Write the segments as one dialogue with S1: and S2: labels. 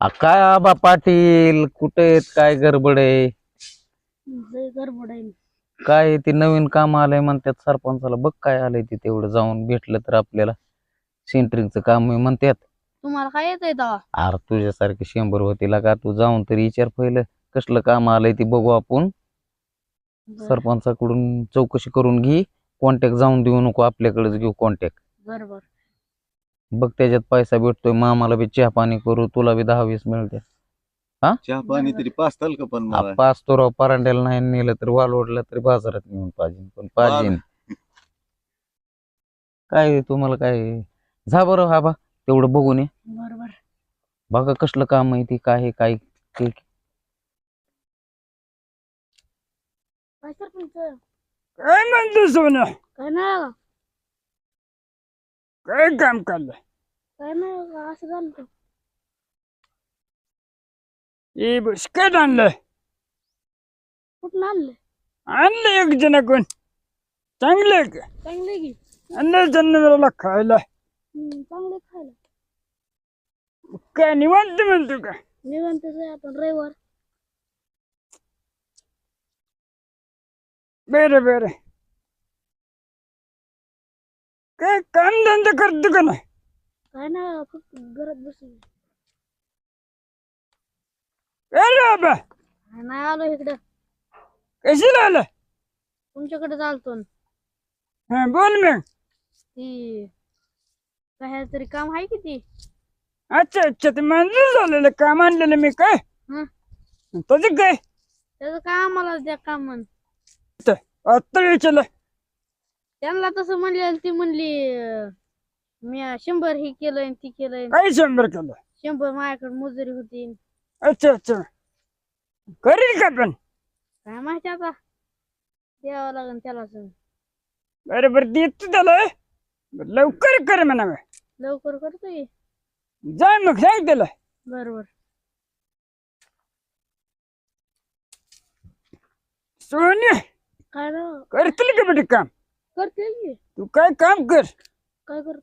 S1: आ, काय आबा पाटील? कुठे आहेत? काय गडबड आहे?
S2: लय गडबड आहे
S1: काय ते नवीन काम आलंय म्हणतात सरपंचाला. बघ काय आलंय ते तेवढं जाऊन भेटलं तर आपल्याला. सेंटरिंगचं काम आहे म्हणतात.
S2: तुम्हाला काय येतंय तेव्हा?
S1: अरे तुझ्यासारखे शंभर होतील का? तू जाऊन तरी विचार पहिलं. कसलं काम आलंय ते बघू आपण. सरपंचाकडून चौकशी करून घे. कॉन्टॅक्ट जाऊन देऊ नको. आपल्याकडेच घेऊ कॉन्टॅक्ट
S2: बरोबर
S1: बघ त्याच्यात पैसा भेटतोय मामाला बी चहा पाणी करू तुला बी दहा वीस मिळते.
S3: चहा पाणी तरी पाचताल का पण मला?
S1: पाच तो राव परांड्याला नाही नेलं तर वालवडला तरी बाजारात नेऊन पाहिजे पण पाहिजे काय तुम्हाला काय? जा बरं हा बा तेवढं बघून ये.
S2: बरोबर.
S1: बघा कसलं काम आहे ती काय आहे, काय ते.
S2: काय सरपंच?
S4: काय म्हणतो सोनं?
S2: काय नाही. का
S4: काय काम काढलं
S2: काय नाही का असं झालं का?
S4: हे बिस्किट आणलं
S2: कुठून आणलं
S4: आणलं एक जण कोण चांगलं आहे का
S2: चांगलं की
S4: आणलं जन्मला खायला
S2: हम्म, चांगलं खायला
S4: काय निवांत म्हणतो का
S2: निवांत आहे आपण रविवार
S4: बरं बरं काय काम धंदा करतो का नाही
S2: काय नाही फक्त घरात बसून.
S4: अरे बाबा
S2: काय नाही आलो इकडं.
S4: कशी आलं?
S2: तुमच्याकडे चालतो न.
S4: हा बोल मग.
S2: ती काय तरी काम आहे की ती?
S4: अच्छा अच्छा ते मंजूर झालेलं काम आणलेलं मी काय?
S2: हं.
S4: तुझं काय?
S2: त्याचं काय आम्हाला द्या काम म्हण
S4: आत्ता विचारलं.
S2: त्यांना तसं म्हणले ती म्हणली अं, मी शंभर हे केलंय ती केलंय
S4: काय शंभर केलं?
S2: शंभर माझ्याकडे मजुरी होती.
S4: अच्छा अच्छा. करील का पण?
S2: काय माहिती आता? द्यावं लागेल त्याला सगळं.
S4: बरं बरं देतो त्याला. बरं, लवकर कर म्हणावं.
S2: लवकर करतोय
S4: जाय मग सांग त्याला
S2: बरोबर.
S4: सोन्या
S2: काय
S4: करतील का बेटे काम?
S2: करते की.
S4: तू काय काम कर?
S2: काय कर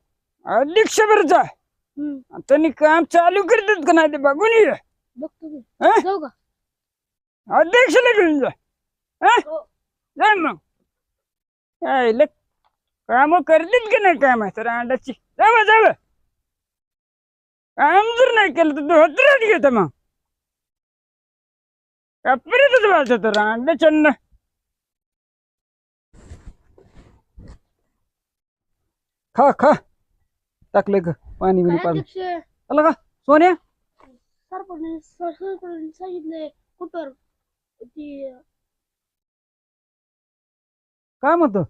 S4: जा
S2: हम्म.
S4: आणि त्यांनी काम चालू करतात का नाही ते बघून ये.
S2: बघतो
S4: हं?
S2: जाऊ का?
S4: अध्यक्षला घेऊन जा. हा. जा मग. काय काम करतील की नाही काम? आहे तर अंडाची जावं जावं. काम जर नाही केलं तर तू होत्रात घेत मग. कपरीतच वाचत तर अंड्याच्या खा खा. टाकले का पाणी
S2: काय
S4: पाणी आलं का? सोन्या?
S2: सरपंच सरपंच सांगितलंय कुठवर ती
S4: काय म्हणतो?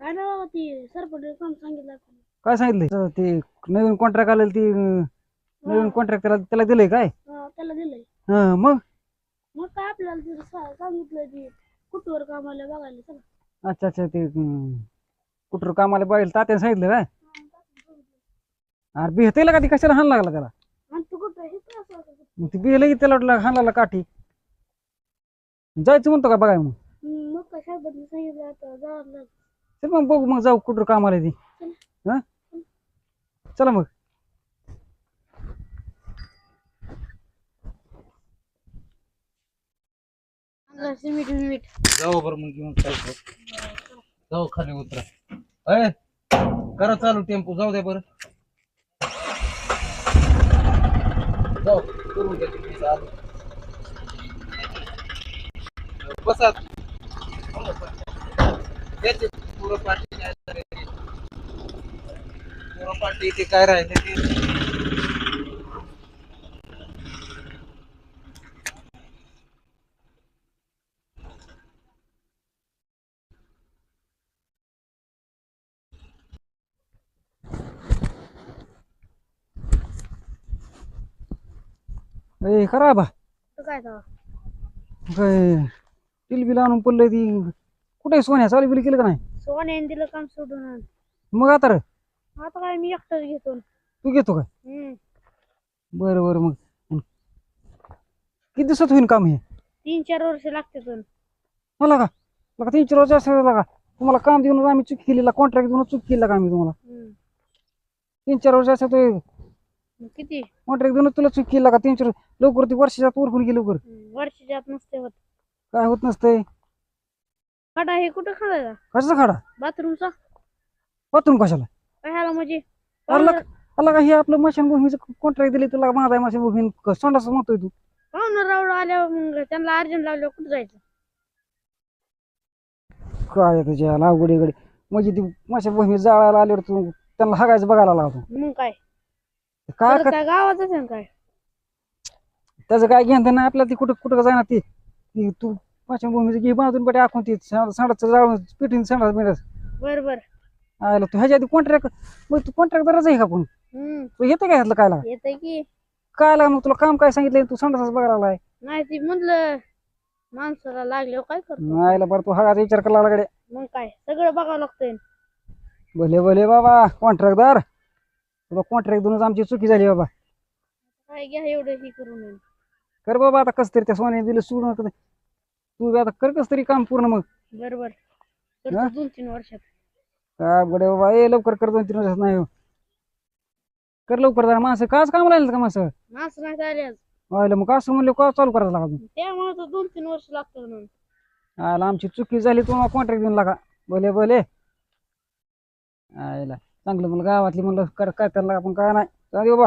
S2: काय ना बाबा ती? सरपंच काम सांगितलं
S4: काय सांगितलं ते नवीन कॉन्ट्रॅक्ट आलेलं ती नवीन कॉन्ट्रॅक्ट त्याला त्याला दिलंय काय?
S2: हा, त्याला दिलंय.
S4: हं, मग?
S2: मग काय आपल्याला तिथं सा- सांगितलंय ती? कुठवर कामाला बघायला चला.
S4: अच्छा अच्छा ते अं, कुठं कामाला पाहिजे तात्याने सांगितलं काय? अरे बिहतेला का ती कशाला हाण लागला त्याला? मग ती बिहलं की त्याला वाटलं हाणाला काठी? जायचं म्हणतो का बघाय मग?
S2: लागेल
S4: चल मग बघू मग जाऊ कुठं कामाला ती. हा? चला मग.
S2: आणलं सिमेंट बिमेंट
S1: जाऊ बरं मग घेऊन चालतो जाऊ खाली उतरा. अय करा चालू टेम्पो जाऊ द्या बरं. जाऊ करून घ्या तुम्ही चालू. बसा याचे पुरं पाठी नाही करायची. पुरं पाठी ते काय राहिले ते
S4: ए करा बा.
S2: काय तेव्हा
S4: काय टिलबिल आणून पडलंय ती. कुठे सोन्या? चालू बिली केलं का नाही?
S2: सोन्याने दिलं काम सोडून आण.
S4: मग आता रे?
S2: आता काय मी एकटाच घेतो.
S4: तू घेतो काय?
S2: हम्म.
S4: बरं बरं मग. अन किती दिवसात होईन काम हे?
S2: तीन चार वर्ष लागते पण.
S4: मला का? लका तीन चार वर्ष असं का? तुम्हाला काम देऊन आम्ही चूक केलेला कॉन्ट्रॅक्ट देऊन चूक केला का आम्ही तुम्हाला?
S2: हम्म.
S4: तीन चार वर्ष असं तो
S2: किती?
S4: कॉन्ट्रॅक्ट देऊन तुला चूक केला का? तीनशे लवकर ती वर्षाच्या आत उरकून गेली लवकर.
S2: वर्षाच्या आत नसते होत.
S4: काय होत नसतंय?
S2: खडा हे कुठं खालायचा
S4: कशाचा खाडा?
S2: बाथरूमचा?
S4: पातून कशाला?
S2: ह्याला म्हणजे?
S4: अरे लका- अरे लका हे आपलं मशानभूमीचं कॉन्ट्रॅक्ट दिले तुला माझा मशानभूमी सोंडाच म्हणतोय तू.
S2: पाहुणं रावड आल्यावर मग त्यांना अर्जंट लावल्यावर कुठं जायचं?
S4: काय तुझ्या अवघड इकडे म्हणजे ती मशानभूमी जाळायला आल्यावर तू त्यांना हागायचं बघायला लावतो
S2: मग काय?
S4: काय
S2: परत काय गावात असेल काय?
S4: त्याचं काय घेणं नाही आपल्याला ती कुठं कुठं जाणार ती? ती तू मशानभूमीचं घे बांधून बटे आखून ती सांडाचं जाळून पिठून सांडा मिळत
S2: बर बर.
S4: आयला तू ह्याच्या आधी कॉन्ट्रॅक्ट मग तू कॉन्ट्रॅक्टरच आहे का पण
S2: हम्म.
S4: तू येते का ह्यातलं काय लागा
S2: येतंय की.
S4: काय लागा मग तुला? काम काय सांगितलं तू संडासच बघायला आलाय
S2: नाही ती म्हणलं माणसाला लागल्यावर काय करतो?
S4: आयला बरं तू हागाचा विचार करायला लागले.
S2: मग काय? सगळं बघावं लागतंय.
S4: भले भले बाबा कॉन्ट्रॅक्टदार तुला कॉन्ट्रॅक्ट देऊनच आमची चुकी झाली बाबा.
S2: काय घ्या एवढं हे करून येईल.
S4: कर बाबा आता कस तरी त्या सोन्याने दिलं सोडून आता. तू बी आता कर कस तरी काम पूर्ण मग.
S2: बर बर
S4: हा?
S2: करतो दोन तीन वर्षात.
S4: काय बडे बाबा? ए लवकर कर दोन तीन वर्षात नाही हो. कर लवकर जरा. माणसं काच काम लागलं का माणसं?
S2: माणसं नाही आले आज
S4: मग असं म्हणलं का चालू करायचं लागा
S2: त्यामुळे तर दोन तीन वर्ष लागतात म्हणून.
S4: आयला आमची चुकी झाली तुम्हाला कॉन्ट्रॅक्ट देऊन लागा. भले भले. आयला. चांगलं मला गावातली म्हणलं कर काय त्याला आपण काय नाही. चालेल बाबा.